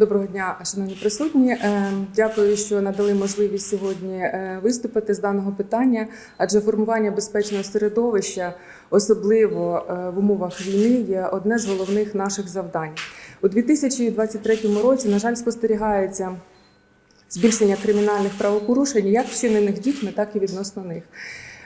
Доброго дня, шановні присутні. Е, Дякую, що надали можливість сьогодні е, виступити з даного питання, адже формування безпечного середовища, особливо е, в умовах війни, є одне з головних наших завдань. У 2023 році, на жаль, спостерігається збільшення кримінальних правопорушень, як вчинених дітьми, так і відносно них.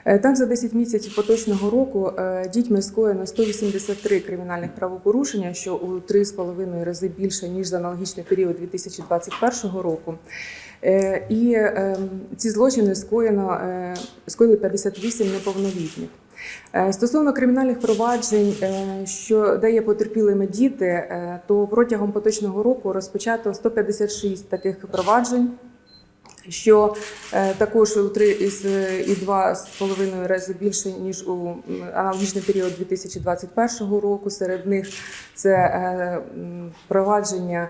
Е, Так, за 10 місяців поточного року е, дітьми скоєно 183 кримінальних правопорушення, що у 3,5 рази більше ніж за аналогічний період 2021 року. Е, І е, ці злочини скоєно скоїли 58 неповнолітніх. Стосовно кримінальних проваджень, що де є потерпілими діти, то протягом поточного року розпочато 156 таких проваджень що е, також у 3 із е, і 2,5 рази більше ніж у аналогічний період 2021 року. Серед них це е, провадження.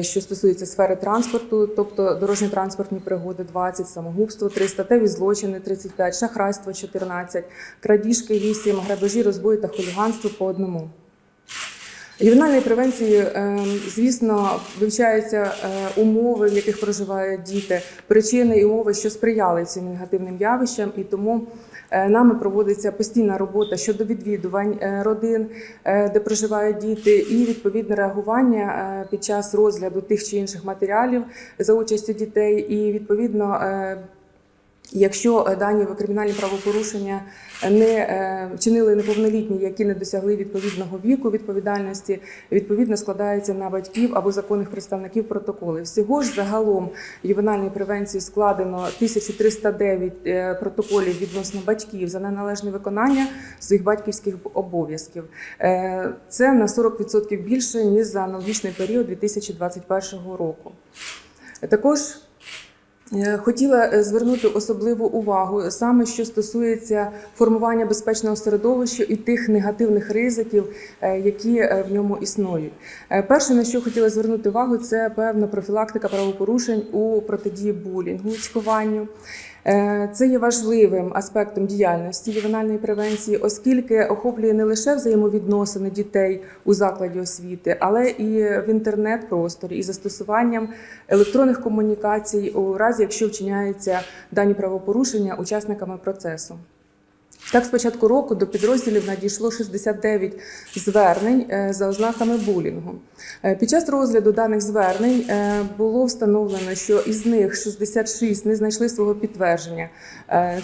Що стосується сфери транспорту, тобто дорожньо-транспортні пригоди 20, самогубство 3, статеві злочини 35, шахрайство 14, крадіжки 8, грабежі, розбої та хуліганство по одному. Ювенальної превенції, е, звісно, вивчаються е, умови, в яких проживають діти, причини і умови, що сприяли цим негативним явищам, і тому е, нами проводиться постійна робота щодо відвідувань родин, де проживають діти, і відповідне реагування під час розгляду тих чи інших матеріалів за участю дітей, і відповідно. Якщо е, дані кримінальні правопорушення не е, вчинили неповнолітні, які не досягли відповідного віку відповідальності, відповідно складаються на батьків або законних представників протоколи. Всього ж загалом ювенальної превенції складено 1309 е, протоколів відносно батьків за неналежне виконання своїх батьківських обов'язків. Це на 40% більше ніж за аналогічний період 2021 року. Також Хотіла е, звернути особливу увагу саме що стосується формування безпечного середовища і тих негативних ризиків, е, які е, в ньому існують. Е, Перше, на що хотіла звернути увагу, це певна профілактика правопорушень у протидії булінгу, цькуванню. Е, Це є важливим аспектом діяльності ювенальної превенції, оскільки охоплює не лише взаємовідносини дітей у закладі освіти, але і в інтернет-просторі і застосуванням електронних комунікацій у разі, якщо вчиняються дані правопорушення учасниками процесу. Так, з початку року до підрозділів надійшло 69 звернень е, за ознаками булінгу. Е, Під час розгляду даних звернень е, було встановлено, що із них 66 не знайшли свого підтвердження.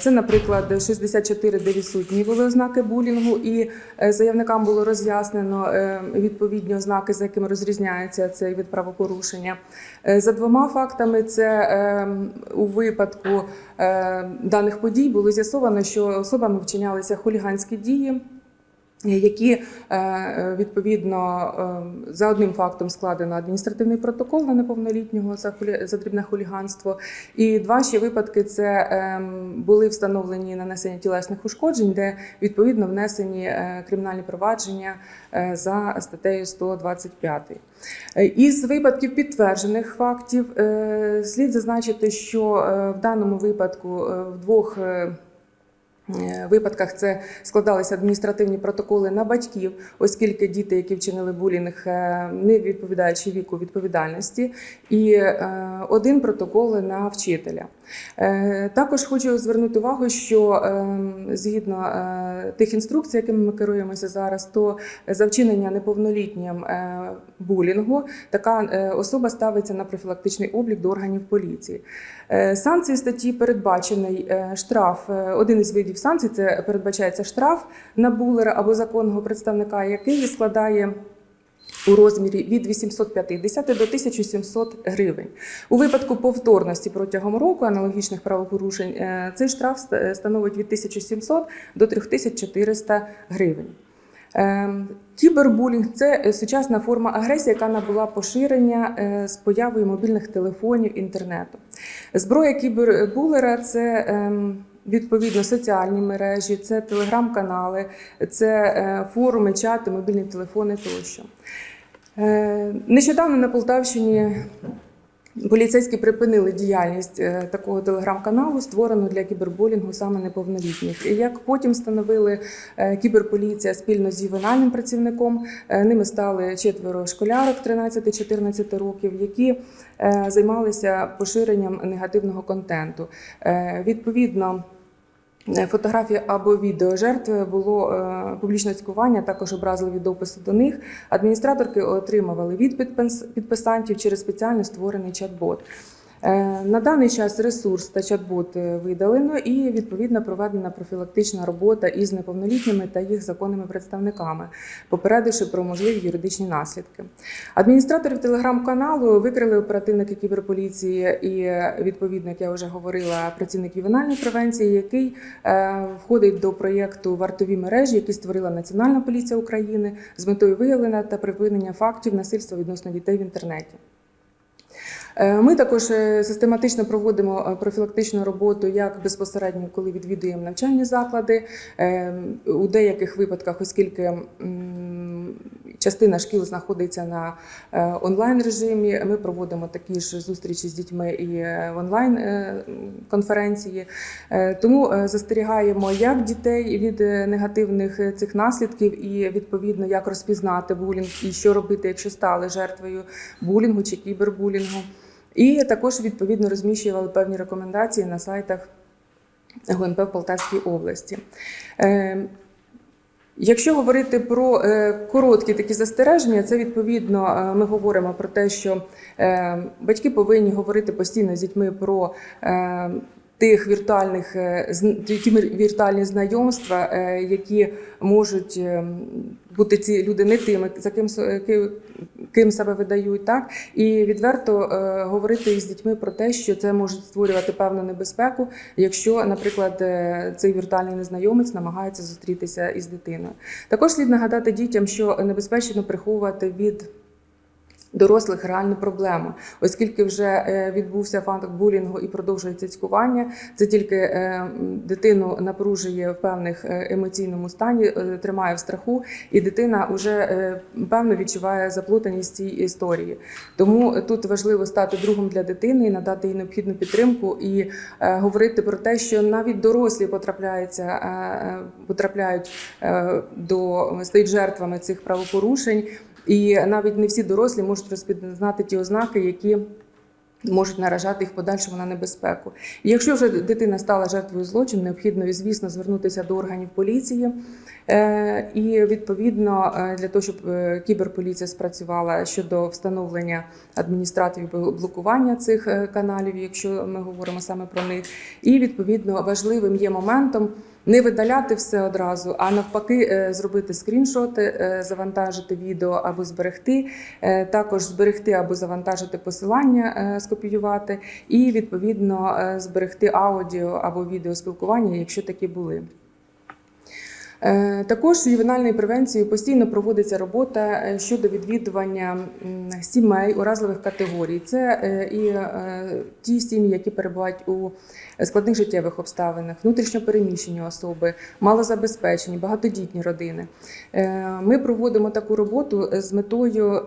Це, наприклад, 64, де відсутні були ознаки булінгу, і заявникам було роз'яснено відповідні ознаки, за якими розрізняється цей від правопорушення. За двома фактами, це у випадку даних подій було з'ясовано, що особами вчинялися хуліганські дії. Які е, відповідно е, за одним фактом складено адміністративний протокол на неповнолітнього за дрібне хуліганство, і два ще випадки це е, були встановлені нанесення тілесних ушкоджень, де відповідно внесені е, кримінальні провадження е, за статтею 125. Е, Із випадків підтверджених фактів е, слід зазначити, що е, в даному випадку е, в двох е, Е, випадках це складалися адміністративні протоколи на батьків, оскільки діти, які вчинили булінг, е, не відповідаючи віку відповідальності, і е, один протокол на вчителя. Е, Також хочу звернути увагу, що е, згідно е, тих інструкцій, якими ми керуємося зараз, то за вчинення неповнолітнім булінгу така особа ставиться на профілактичний облік до органів поліції. Санкції статті передбачений штраф. Один із видів санкцій це передбачається штраф на булера або законного представника, який складає. У розмірі від 850 до 1700 гривень. У випадку повторності протягом року аналогічних правопорушень е, цей штраф становить від 1700 до 3400 гривень. Ем, Кібербулінг це е, сучасна форма агресії, яка набула поширення е, з появою мобільних телефонів інтернету. Зброя кібербулера це ем, відповідно соціальні мережі, це телеграм-канали, це е, форуми, чати, мобільні телефони тощо. Е, Нещодавно на Полтавщині Поліцейські припинили діяльність е, такого телеграм-каналу, створеного для кібербулінгу саме неповнолітніх. І як потім встановили е, кіберполіція спільно з ювенальним працівником, е, ними стали четверо школярок 13-14 років, які займалися поширенням негативного контенту. Відповідно. Е, Фотографії або відео жертви було е, публічне цькування, також образливі дописи до них. Адміністраторки отримували від підпис- підписантів через спеціально створений чат-бот. Е, На даний час ресурс та чат-бот е, видалено і відповідно проведена профілактична робота із неповнолітніми та їх законними представниками, попередивши про можливі юридичні наслідки. Адміністраторів телеграм-каналу викрили оперативники кіберполіції і відповідно, як я вже говорила, працівник ювенальної превенції, який е, входить до проєкту вартові мережі, які створила Національна поліція України з метою виявлення та припинення фактів насильства відносно дітей в інтернеті. Е, Ми також е, систематично проводимо е, профілактичну роботу як безпосередньо, коли відвідуємо навчальні заклади. У деяких випадках, оскільки частина шкіл знаходиться на онлайн режимі, ми проводимо такі ж зустрічі з дітьми і в онлайн конференції. Тому застерігаємо як дітей від негативних цих наслідків, і відповідно як розпізнати булінг і що робити, якщо стали жертвою булінгу чи кібербулінгу. І також відповідно розміщували певні рекомендації на сайтах ГУНП в Полтавській області. Е, Якщо говорити про е, короткі такі застереження, це відповідно е, ми говоримо про те, що батьки повинні говорити постійно з дітьми про тих віртуальних е, ті віртуальні знайомства, е, які можуть е, бути ці люди не тими, за ким ким себе видають, так і відверто е, говорити із дітьми про те, що це може створювати певну небезпеку, якщо, наприклад, е, цей віртуальний незнайомець намагається зустрітися із дитиною. Також слід нагадати дітям, що небезпечно приховувати від дорослих реальну проблему, оскільки вже е, відбувся факт булінгу і продовжується цькування. Це тільки е, дитину напружує в певних е, емоційному стані, тримає в страху, і дитина вже певно відчуває заплутаність цій історії. Тому тут важливо стати другом для дитини, і надати їй необхідну підтримку і говорити про те, що навіть дорослі потрапляються, потрапляють до стають жертвами цих правопорушень. І навіть не всі дорослі можуть розпізнати ті ознаки, які можуть наражати їх подальшому на небезпеку. І якщо вже дитина стала жертвою злочину, необхідно, звісно, звернутися до органів поліції. Е, І відповідно е, для того, щоб е, кіберполіція спрацювала щодо встановлення адміністраторів блокування цих каналів, якщо ми говоримо саме про них. І відповідно важливим є моментом не видаляти все одразу, а навпаки, е, зробити скріншоти, е, завантажити відео або зберегти, е, також зберегти або завантажити посилання, скопіювати, і відповідно зберегти аудіо або відео спілкування, якщо такі були. Е, Також з ювенальною превенцією постійно проводиться робота е, щодо відвідування сімей уразливих категорій. Це е, і ті сім'ї, які перебувають у складних життєвих обставинах, внутрішньопереміщені особи, малозабезпечені, багатодітні родини. Ми проводимо таку роботу з метою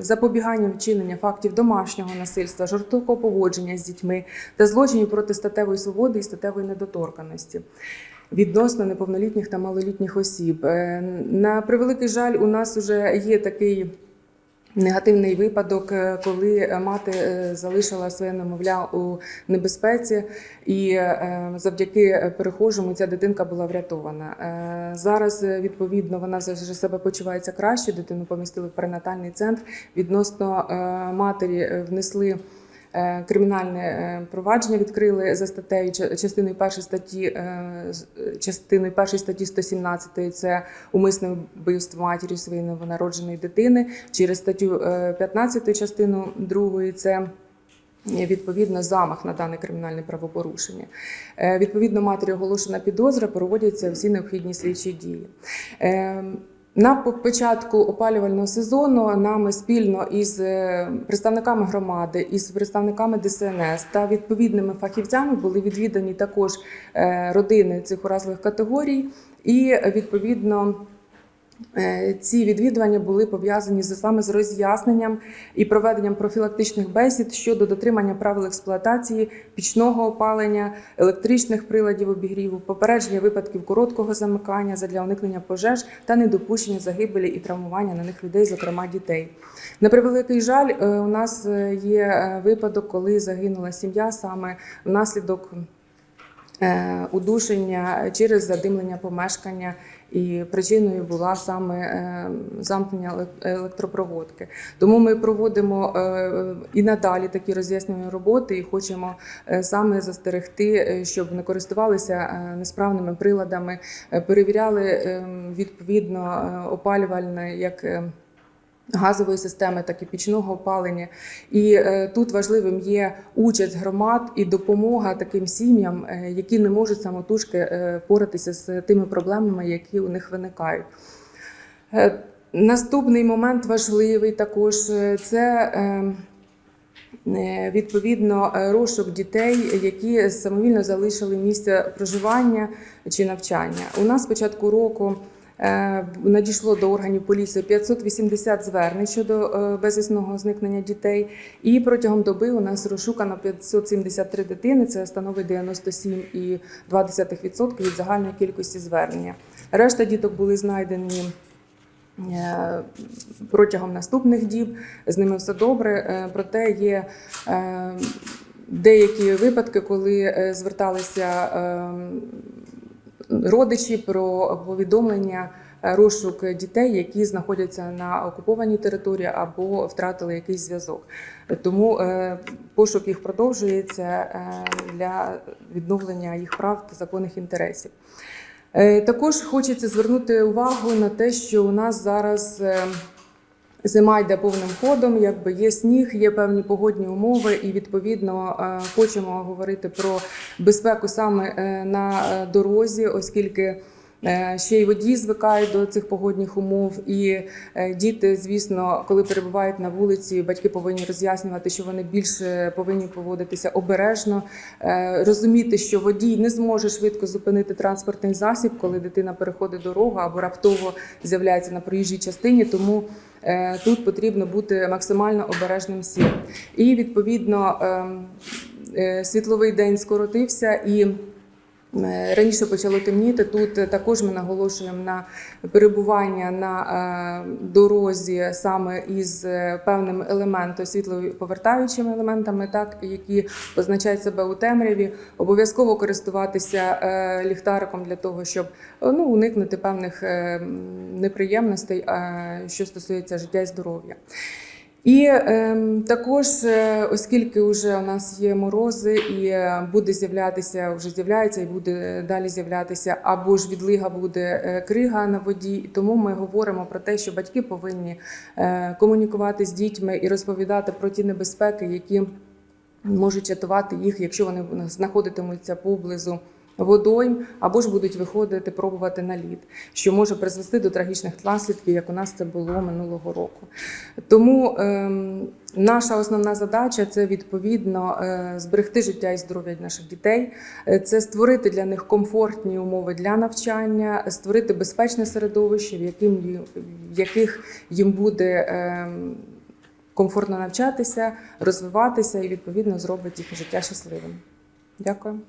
запобігання вчинення фактів домашнього насильства, жорстокого поводження з дітьми та злочинів проти статевої свободи і статевої недоторканості відносно неповнолітніх та малолітніх осіб. Е, На превеликий жаль, у нас вже є такий. Негативний випадок, е, коли мати е, залишила своє немовля у небезпеці, і завдяки перехожому ця дитинка була врятована. Зараз відповідно вона вже себе почувається краще. Дитину помістили в перинатальний центр. Відносно матері внесли. Е, Кримінальне е, провадження відкрили за статтею частиною першої статті е, частиною першої статті 117 це умисне вбивство матері своєї новонародженої дитини. Через статтю е, 15 частину другої це. Відповідно, замах на дане кримінальне правопорушення. Відповідно, матері оголошена підозра, проводяться всі необхідні слідчі дії. На початку опалювального сезону нами спільно із е, представниками громади, із представниками ДСНС та відповідними фахівцями були відвідані також е, родини цих уразливих категорій, і відповідно Ці відвідування були пов'язані з саме з роз'ясненням і проведенням профілактичних бесід щодо дотримання правил експлуатації пічного опалення, електричних приладів обігріву, попередження випадків короткого замикання задля уникнення пожеж та недопущення загибелі і травмування на них людей, зокрема дітей. На превеликий жаль, е, у нас е, є е, випадок, коли загинула сім'я саме внаслідок е, удушення через задимлення помешкання, і причиною була саме е, замкнення електропроводки. Тому ми проводимо е, і надалі такі роз'яснювальні роботи і хочемо е, саме застерегти, щоб не користувалися несправними приладами, перевіряли е, відповідно опалювальне як. Газової системи, так і пічного опалення. І е, тут важливим є участь громад і допомога таким сім'ям, е, які не можуть самотужки е, впоратися з тими проблемами, які у них виникають. Е, Наступний момент важливий також е, це. е, е, Відповідно, е, розшук дітей, які самовільно залишили місце проживання чи навчання. У нас з початку року надійшло до органів поліції 580 звернень щодо е, безвісного зникнення дітей. І протягом доби у нас розшукано 573 дитини. Це становить 97,2% від загальної кількості звернення. Решта діток були знайдені. Е, Протягом наступних діб з ними все добре. Е, Проте є е, деякі випадки, коли е, зверталися е, родичі про повідомлення е, розшук дітей, які знаходяться на окупованій території або втратили якийсь зв'язок. Тому е, пошук їх продовжується е, для відновлення їх прав та законних інтересів. Також хочеться звернути увагу на те, що у нас зараз зима йде повним ходом, якби є сніг, є певні погодні умови, і відповідно е, хочемо говорити про безпеку саме е, на е, дорозі, оскільки. Е, Ще й водії звикають до цих погодних умов, і е, діти, звісно, коли перебувають на вулиці, батьки повинні роз'яснювати, що вони більше повинні поводитися обережно, е, розуміти, що водій не зможе швидко зупинити транспортний засіб, коли дитина переходить дорогу або раптово з'являється на проїжджій частині. Тому тут потрібно бути максимально обережним всім. І відповідно ем, світловий день скоротився і. Е, Раніше почало темніти. Тут е, також ми наголошуємо на перебування на е, дорозі саме із певним елементом світлоповертаючими елементами, так які позначають себе у темряві. Обов'язково користуватися ліхтариком для того, щоб ну, уникнути певних неприємностей, що стосується життя і здоров'я. І ем, також, е, оскільки вже у нас є морози, і е, буде з'являтися, вже з'являється і буде далі з'являтися, або ж відлига буде е, крига на воді. Тому ми говоримо про те, що батьки повинні е, комунікувати з дітьми і розповідати про ті небезпеки, які можуть рятувати їх, якщо вони знаходитимуться поблизу водойм, або ж будуть виходити пробувати на лід, що може призвести до трагічних наслідків, як у нас це було минулого року. Тому ем, наша основна задача це відповідно е, зберегти життя і здоров'я наших дітей, Е, це створити для них комфортні умови для навчання, створити безпечне середовище, в яким в яких їм буде. ем, Комфортно навчатися, розвиватися і відповідно зробить їх життя щасливим. Дякую.